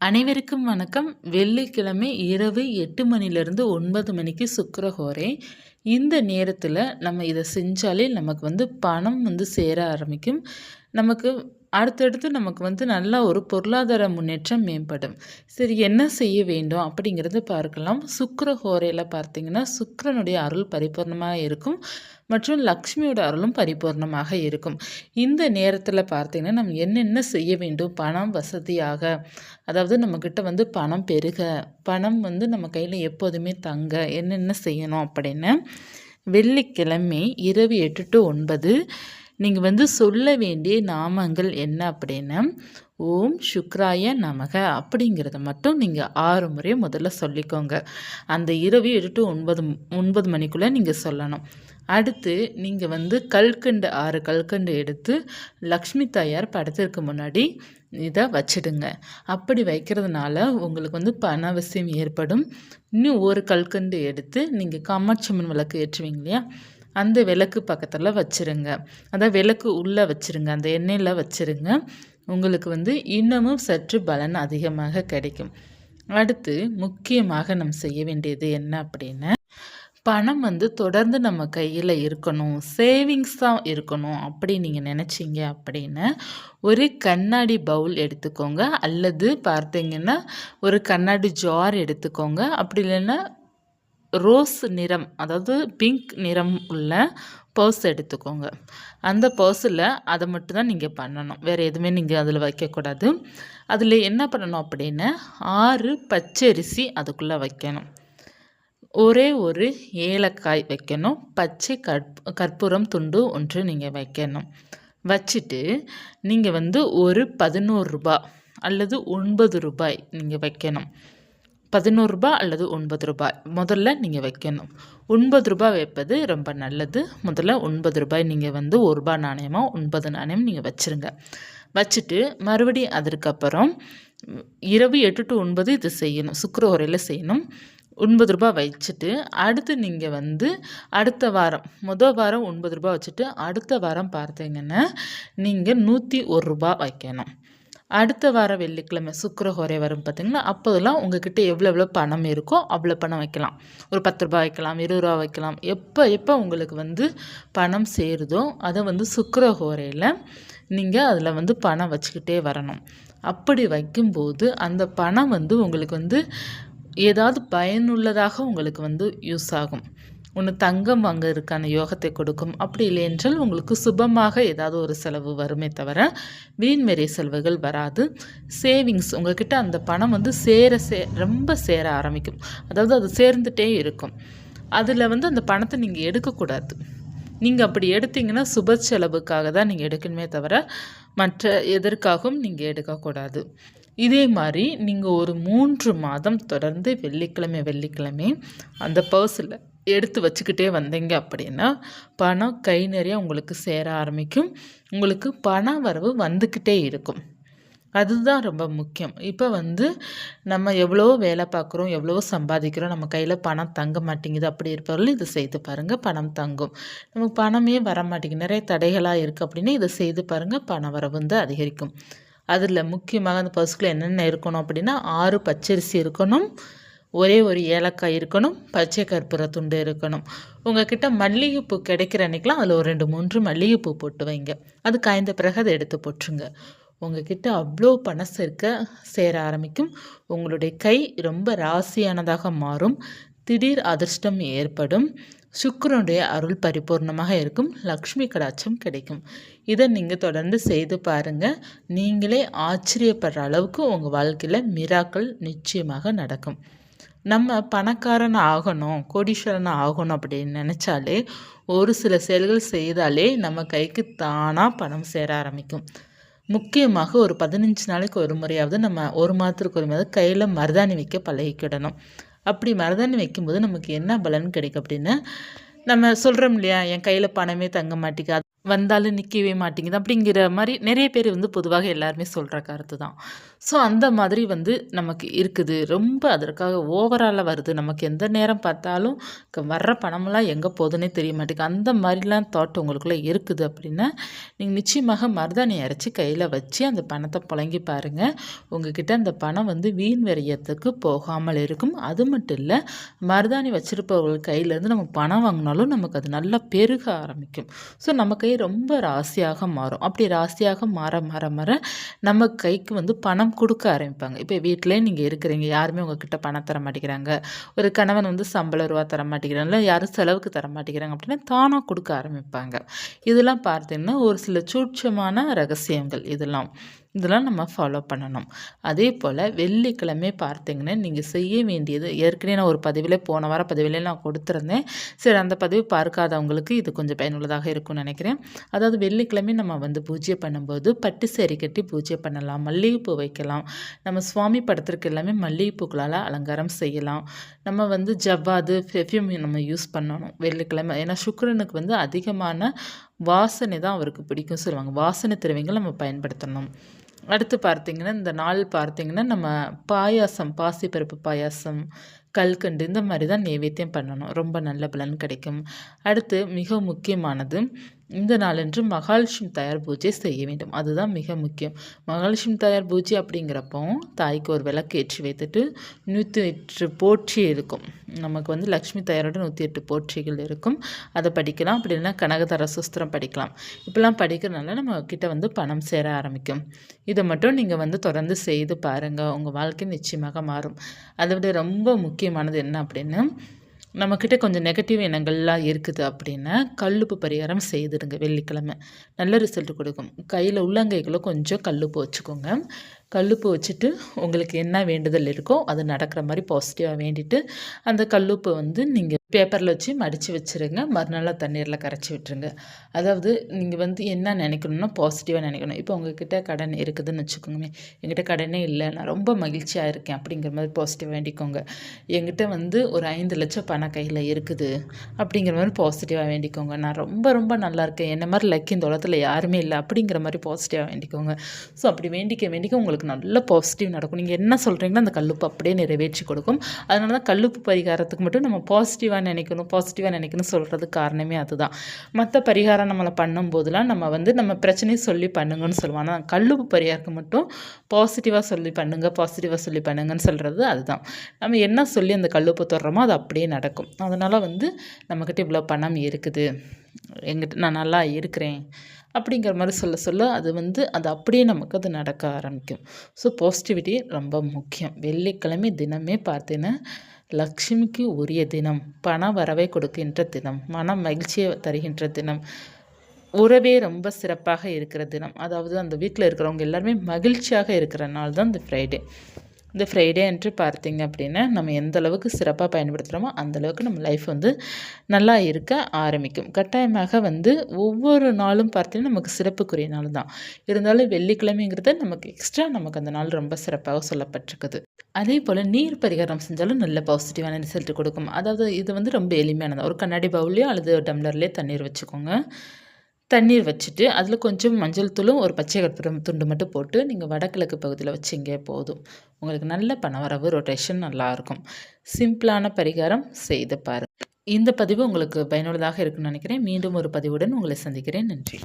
அனைவருக்கும் வணக்கம். வெள்ளிக்கிழமை இரவு எட்டு மணிலேருந்து ஒன்பது மணிக்கு சுக்கிரஹோரை. இந்த நேரத்தில் நம்ம இதை செஞ்சாலே நமக்கு வந்து பணம் வந்து சேர ஆரம்பிக்கும். நமக்கு அடுத்தடுத்து நமக்கு வந்து நல்லா ஒரு பொருளாதார முன்னேற்றம் மேம்படும். சரி என்ன செய்ய வேண்டும் அப்படிங்கிறது பார்க்கலாம். சுக்கர ஹோரையில் பார்த்தீங்கன்னா சுக்கரனுடைய அருள் பரிபூர்ணமாக இருக்கும் மற்றும் லக்ஷ்மியோட அருளும் பரிபூர்ணமாக இருக்கும். இந்த நேரத்தில் பார்த்தீங்கன்னா நம்ம என்னென்ன செய்ய வேண்டும்? பணம் வசதியாக அதாவது நம்மக்கிட்ட வந்து பணம் பெருக பணம் வந்து நம்ம கையில் எப்போதுமே தங்க என்னென்ன செய்யணும் அப்படின்னு வெள்ளிக்கிழமை இரவு எட்டு டு ஒன்பது நீங்கள் வந்து சொல்ல வேண்டிய நாமங்கள் என்ன அப்படின்னா ஓம் சுக்ராய நமக அப்படிங்கிறத மட்டும் நீங்கள் ஆறு முறை முதல்ல சொல்லிக்கோங்க. அந்த இரவு எட்டு ஒன்பது ஒன்பது மணிக்குள்ளே நீங்கள் சொல்லணும். அடுத்து நீங்கள் வந்து கல்கண்டு ஆறு கல்கண்டு எடுத்து லக்ஷ்மி தாயார் படத்திற்கு முன்னாடி இதை வச்சிடுங்க. அப்படி வைக்கிறதுனால உங்களுக்கு வந்து பண அவசியம் ஏற்படும். இன்னும் ஒரு கல்கண்டு எடுத்து நீங்கள் காமாட்சி அம்மன் விளக்கு ஏற்றுவீங்க இல்லையா? அந்த விளக்கு பக்கத்தில் வச்சுருங்க. அதான் விளக்கு உள்ளே வச்சுருங்க. அந்த எண்ணெயில் வச்சுருங்க. உங்களுக்கு வந்து இன்னமும் சற்று பலன் அதிகமாக கிடைக்கும். அடுத்து முக்கியமாக நம்ம செய்ய வேண்டியது என்ன அப்படின்னா பணம் வந்து தொடர்ந்து நம்ம கையில் இருக்கணும். சேவிங்ஸ் தான் இருக்கணும் அப்படி நீங்கள் நினச்சிங்க அப்படின்னா ஒரு கண்ணாடி பவுல் எடுத்துக்கோங்க. அல்லது பார்த்தீங்கன்னா ஒரு கண்ணாடி ஜார் எடுத்துக்கோங்க. அப்படி இல்லைன்னா ரோஸ் நிறம் அதாவது பிங்க் நிறம் உள்ள பர்ஸ் எடுத்துக்கோங்க. அந்த பர்ஸில் அதை மட்டும் தான் நீங்கள் பண்ணணும். வேறு எதுவுமே நீங்கள் அதில் வைக்கக்கூடாது. அதில் என்ன பண்ணணும் அப்படின்னா ஆறு பச்சரிசி அதுக்குள்ளே வைக்கணும். ஒரே ஒரு ஏலக்காய் வைக்கணும். பச்சை கற்ப கற்பூரம் துண்டு ஒன்று நீங்கள் வைக்கணும். வச்சுட்டு நீங்கள் வந்து ஒரு பதினோரு ரூபாய் அல்லது ஒன்பது ரூபாய் நீங்கள் வைக்கணும். பதினோரு ரூபாய் அல்லது ஒன்பது ரூபாய். முதல்ல நீங்கள் வைக்கணும். ஒன்பது ரூபாய் வைப்பது ரொம்ப நல்லது. முதல்ல ஒன்பது ரூபாய் நீங்கள் வந்து ஒரு ரூபாய் நாணயமாக ஒன்பது நாணயம் நீங்கள் வச்சுருங்க. வச்சுட்டு மறுபடியும் அதற்கப்புறம் இரவு எட்டு டு ஒன்பது இது செய்யணும். சுக்கரவரையில் செய்யணும். ஒன்பது ரூபாய் வச்சுட்டு அடுத்து நீங்கள் வந்து அடுத்த வாரம் முதல் வாரம் ஒன்பது ரூபாய் வச்சுட்டு அடுத்த வாரம் பார்த்தீங்கன்னா நீங்கள் நூற்றி ஒரு ரூபாய் வைக்கணும். அடுத்த வார வெள்ளிக்கிழமை சுக்கரஹோரை வரும் பார்த்திங்கன்னா அப்போதெல்லாம் உங்ககிட்ட எவ்வளோ எவ்வளோ பணம் இருக்கோ அவ்வளோ பணம் வைக்கலாம். ஒரு பத்து ரூபா வைக்கலாம் இருபது ரூபா வைக்கலாம். எப்போ எப்போ உங்களுக்கு வந்து பணம் சேருதோ அதை வந்து சுக்கரஹோரையில் நீங்கள் அதில் வந்து பணம் வச்சுக்கிட்டே வரணும். அப்படி வைக்கும்போது அந்த பணம் வந்து உங்களுக்கு வந்து ஏதாவது பயனுள்ளதாக உங்களுக்கு வந்து யூஸ் ஆகும். ஒன்று தங்கம் வாங்குறதுக்கான யோகத்தை கொடுக்கும். அப்படி இல்லை என்றால் உங்களுக்கு சுபமாக ஏதாவது ஒரு செலவு வருமே தவிர வீண்வெறிய செலவுகள் வராது. சேவிங்ஸ் உங்கள்கிட்ட அந்த பணம் வந்து சேர சே ரொம்ப சேர ஆரம்பிக்கும். அதாவது அது சேர்ந்துட்டே இருக்கும். அதில் வந்து அந்த பணத்தை நீங்கள் எடுக்கக்கூடாது. நீங்கள் அப்படி எடுத்தீங்கன்னா சுப செலவுக்காக தான் நீங்கள் எடுக்கணுமே தவிர மற்ற எதற்காகவும் நீங்கள் எடுக்கக்கூடாது. இதே மாதிரி நீங்கள் ஒரு மூன்று மாதம் தொடர்ந்து வெள்ளிக்கிழமை வெள்ளிக்கிழமை அந்த பர்ஸில் எடுத்து வச்சுக்கிட்டே வந்தீங்க அப்படின்னா பணம் கை நிறைய உங்களுக்கு சேர ஆரம்பிக்கும். உங்களுக்கு பண வரவு வந்துக்கிட்டே இருக்கும். அதுதான் ரொம்ப முக்கியம். இப்போ வந்து நம்ம எவ்வளோ வேலை பார்க்குறோம் எவ்வளோ சம்பாதிக்கிறோம் நம்ம கையில் பணம் தங்க மாட்டேங்குது அப்படி இருப்பவர்கள் இதை செய்து பாருங்கள் பணம் தங்கும். நமக்கு பணமே வர மாட்டேங்குது. நிறைய தடைகளாக இருக்குது அப்படின்னா இதை செய்து பாருங்கள் பண வரவு வந்து அதிகரிக்கும். அதில் முக்கியமாக அந்த பர்ஸ்கில் என்னென்ன இருக்கணும் அப்படின்னா ஆறு பச்சரிசி இருக்கணும். ஒரே ஒரு ஏலக்காய் இருக்கணும் பச்சை கற்பூர துண்டு இருக்கணும். உங்ககிட்ட மல்லிகைப்பூ கிடைக்கிற அன்றைக்கெலாம் அதில் ஒரு ரெண்டு மூன்று மல்லிகைப்பூ போட்டு வைங்க. அது காய்ந்த பிறகு அதை எடுத்து போட்டுருங்க. உங்ககிட்ட அவ்வளோ பணம் சேர்க்க சேர ஆரம்பிக்கும். உங்களுடைய கை ரொம்ப ராசியானதாக மாறும். திடீர் அதிர்ஷ்டம் ஏற்படும். சுக்கரனுடைய அருள் பரிபூர்ணமாக இருக்கும். லக்ஷ்மி கடாட்சம் கிடைக்கும். இதை நீங்கள் தொடர்ந்து செய்து பாருங்கள் நீங்களே ஆச்சரியப்படுற அளவுக்கு உங்கள் வாழ்க்கையில் மிராக்கள் நிச்சயமாக நடக்கும். நம்ம பணக்காரன் ஆகணும் கோடீஸ்வரன் ஆகணும் அப்படின்னு நினச்சாலே ஒரு சில செயல்கள் செய்தாலே நம்ம கைக்கு தானாக பணம் சேர ஆரம்பிக்கும். முக்கியமாக ஒரு பதினஞ்சு நாளைக்கு ஒரு முறையாவது நம்ம ஒரு மாதத்துக்கு ஒரு மாதம் கையில் மருதாணி வைக்க பழகிக்கிடணும். அப்படி மருதாணி வைக்கும்போது நமக்கு என்ன பலன் கிடைக்கும் அப்படின்னா நம்ம சொல்கிறோம் இல்லையா? என் கையில் பணமே தங்க மாட்டேங்காது. வந்தாலும் நிற்கவே மாட்டேங்குது. அப்படிங்கிற மாதிரி நிறைய பேர் வந்து பொதுவாக எல்லாருமே சொல்கிற கருத்து தான் ஸோ அந்த மாதிரி வந்து நமக்கு இருக்குது. ரொம்ப அதற்காக ஓவராலாக வருது. நமக்கு எந்த நேரம் பார்த்தாலும் வர்ற பணமெல்லாம் எங்கே போகுதுன்னே தெரிய மாட்டேங்குது. அந்த மாதிரிலாம் தாட் உங்களுக்குள்ளே இருக்குது அப்படின்னா நீங்கள் நிச்சயமாக மருதாணி அரைச்சி கையில் வச்சு அந்த பணத்தை புழங்கி பாருங்கள் உங்ககிட்ட அந்த பணம் வந்து வீண் விரயத்துக்கு போகாமல் இருக்கும். அது மட்டும் இல்லை மருதாணி வச்சுருப்பவர்கள் கையிலேருந்து நம்ம பணம் வாங்கினாலும் நமக்கு அது நல்லா பெருக ஆரம்பிக்கும். ஸோ நம்ம கை ரொம்ப ராசியாக மாறும். அப்படி ராசியாக மாற மாற மாற நம்ம கைக்கு வந்து பணம் கொடுக்க ஆரம்பிப்பாங்க. இப்போ வீட்டிலே நீங்கள் இருக்கிறீங்க. யாருமே உங்ககிட்ட பணம் தர மாட்டேங்கிறாங்க. ஒரு கணவன் வந்து சம்பள ரூபா தர மாட்டேங்கிறாங்க. யாரும் செலவுக்கு தர மாட்டேங்கிறாங்க அப்படின்னா தானாக கொடுக்க ஆரம்பிப்பாங்க. இதெல்லாம் பார்த்தீங்கன்னா ஒரு சில சூட்சமான ரகசியங்கள் இதெல்லாம். இதெல்லாம் நம்ம ஃபாலோ பண்ணணும். அதே போல் வெள்ளிக்கிழமை பார்த்தீங்கன்னா நீங்கள் செய்ய வேண்டியது ஏற்கனவே நான் ஒரு பதிவில் போன வார பதிவிலே நான் கொடுத்துருந்தேன். சரி அந்த பதிவு பார்க்காதவங்களுக்கு இது கொஞ்சம் பயனுள்ளதாக இருக்கும்னு நினைக்கிறேன். அதாவது வெள்ளிக்கிழமை நம்ம வந்து பூஜை பண்ணும்போது பட்டு சேரி கட்டி பூஜை பண்ணலாம் மல்லிகைப்பூ வைக்கலாம். நம்ம சுவாமி படத்திற்கு எல்லாமே மல்லிகைப்பூக்களால் அலங்காரம் செய்யலாம். நம்ம வந்து ஜவ்வாது ஃபெஃப்யூம் நம்ம யூஸ் பண்ணணும் வெள்ளிக்கிழமை. ஏன்னா சுக்கரனுக்கு வந்து அதிகமான வாசனை தான் அவருக்கு பிடிக்கும் சொல்லுவாங்க. வாசனை திரவியங்கள் நம்ம பயன்படுத்தணும். அடுத்து பார்த்திங்கன்னா இந்த நாள் பார்த்திங்கன்னா நம்ம பாயாசம் பாசிப்பருப்பு பாயாசம் கல்கண்டு இந்த மாதிரி தான் நைவேத்தியம் பண்ணணும். ரொம்ப நல்ல பலன் கிடைக்கும். அடுத்து மிக முக்கியமானது இந்த நாளன்று மகாலட்சுமி தயார் பூஜை செய்ய வேண்டும். அதுதான் மிக முக்கியம். மகாலட்சுமி தயார் பூஜை அப்படிங்கிறப்போ தாய்க்கு ஒரு விளக்கு ஏற்றி வைத்துட்டு நூற்றி எட்டு போற்றி இருக்கும். நமக்கு வந்து லக்ஷ்மி தயாரோட நூற்றி எட்டு போற்றிகள் இருக்கும். அதை படிக்கலாம். அப்படி இல்லைன்னா கனகதர சுஸ்திரம் படிக்கலாம். இப்பெல்லாம் படிக்கிறதுனால நம்ம கிட்ட வந்து பணம் சேர ஆரம்பிக்கும். இதை மட்டும் நீங்கள் வந்து தொடர்ந்து செய்து பாருங்கள் உங்கள் வாழ்க்கை நிச்சயமாக மாறும். அதை விட ரொம்ப முக்கியமானது என்ன அப்படின்னு நம்மக்கிட்ட கொஞ்சம் நெகட்டிவ் எண்ணங்கள்லாம் இருக்குது அப்படின்னா கல்லுப்பு பரிகாரம் செய்துடுங்க வெள்ளிக்கிழமை. நல்ல ரிசல்ட் கொடுக்கும். கையில் உள்ளங்கைகளை கொஞ்சம் கல்லுப்பு வச்சுக்கோங்க. கல்லுப்பு வச்சுட்டு உங்களுக்கு என்ன வேண்டுதல் இருக்கோ அது நடக்கிற மாதிரி பாசிட்டிவாக வேண்டிட்டு அந்த கல்லுப்பு வந்து நீங்கள் பேப்பரில் வச்சு மடித்து வச்சுருங்க. மறுநாள் தண்ணீரில் கரைச்சி விட்டுருங்க. அதாவது நீங்கள் வந்து என்ன நினைக்கணும்னா பாசிட்டிவாக நினைக்கணும். இப்போ உங்ககிட்ட கடன் இருக்குதுன்னு வச்சுக்கோங்களேன். எங்கிட்ட கடனே இல்லை. நான் ரொம்ப மகிழ்ச்சியாக இருக்கேன் அப்படிங்கிற மாதிரி பாசிட்டிவ் வேண்டிக்கோங்க. எங்கிட்ட வந்து ஒரு ஐந்து லட்சம் பணம் கையில் இருக்குது அப்படிங்கிற மாதிரி பாசிட்டிவாக வேண்டிக்கோங்க. நான் ரொம்ப ரொம்ப நல்லா இருக்கேன். என்ன மாதிரி லக்கி இந்த உலகத்தில் யாருமே இல்லை அப்படிங்கிற மாதிரி பாசிட்டிவாக வேண்டிக்கோங்க. ஸோ அப்படி வேண்டிக்க வேண்டிக்க உங்களுக்கு உங்களுக்கு நல்ல பாசிட்டிவ் நடக்கும். நீங்கள் என்ன சொல்கிறீங்களோ அந்த கல்லுப்பு அப்படியே நிறைவேற்றி கொடுக்கும். அதனால தான் கல்லுப்பு பரிகாரத்துக்கு மட்டும் நம்ம பாசிட்டிவாக நினைக்கணும் பாசிட்டிவாக நினைக்கணும் சொல்கிறதுக்கு காரணமே அதுதான். மற்ற பரிகாரம் நம்மளை பண்ணும்போதெல்லாம் நம்ம வந்து நம்ம பிரச்சனையை சொல்லி பண்ணுங்கன்னு சொல்லுவோம். ஆனால் கல்லுப்பு பரிகாரத்துக்கு மட்டும் பாசிட்டிவாக சொல்லி பண்ணுங்கள் பாசிட்டிவாக சொல்லி பண்ணுங்கன்னு சொல்கிறது அதுதான். நம்ம என்ன சொல்லி அந்த கல்லுப்பு தொடுறோமோ அது அப்படியே நடக்கும். அதனால் வந்து நம்மக்கிட்ட இவ்வளோ பணம் இருக்குது. எங்கிட்ட நான் நல்லா இருக்கிறேன் அப்படிங்கிற மாதிரி சொல்ல சொல்ல அது வந்து அது அப்படியே நமக்கு அது நடக்க ஆரம்பிக்கும். ஸோ பாசிட்டிவிட்டி ரொம்ப முக்கியம். வெள்ளிக்கிழமை தினமே பார்த்தீங்கன்னா லக்ஷ்மிக்கு உரிய தினம் பண வரவை கொடுக்கின்ற தினம் மன மகிழ்ச்சியை தருகின்ற தினம் உறவே ரொம்ப சிறப்பாக இருக்கிற தினம். அதாவது அந்த வீட்டில் இருக்கிறவங்க எல்லாருமே மகிழ்ச்சியாக இருக்கிற நாள் தான் இந்த ஃப்ரைடே இந்த ஃப்ரைடே என்று பார்த்திங்க அப்படின்னா நம்ம எந்த அளவுக்கு சிறப்பாக பயன்படுத்துகிறோமோ அந்தளவுக்கு நம்ம லைஃப் வந்து நல்லா இருக்க ஆரம்பிக்கும். கட்டாயமாக வந்து ஒவ்வொரு நாளும் பார்த்தீங்கன்னா நமக்கு சிறப்புக்குரிய நாள் தான். இருந்தாலும் வெள்ளிக்கிழமைங்கிறது நமக்கு எக்ஸ்ட்ரா நமக்கு அந்த நாள் ரொம்ப சிறப்பாக சொல்லப்பட்டிருக்குது. அதே போல் நீர் பரிகாரம் செஞ்சாலும் நல்ல பாசிட்டிவான ரிசல்ட் கொடுக்கும். அதாவது இது வந்து ரொம்ப எளிமையானது. ஒரு கண்ணாடி பவுல்லையோ அல்லது டம்ளர்லேயே தண்ணீர் வச்சுக்கோங்க. தண்ணீர் வச்சுட்டு அதில் கொஞ்சம் மஞ்சள் தூளும் ஒரு பச்சை கற்பூரம் துண்டு மட்டும் போட்டு நீங்கள் வடகிழக்கு பகுதியில் வச்சிங்க போதும். உங்களுக்கு நல்ல பணவரவு ரொட்டேஷன் நல்லாயிருக்கும். சிம்பிளான பரிகாரம் செய்து பாருங்கள் இந்த பதிவு உங்களுக்கு பயனுள்ளதாக இருக்குன்னு நினைக்கிறேன். மீண்டும் ஒரு பதிவுடன் உங்களை சந்திக்கிறேன். நன்றி.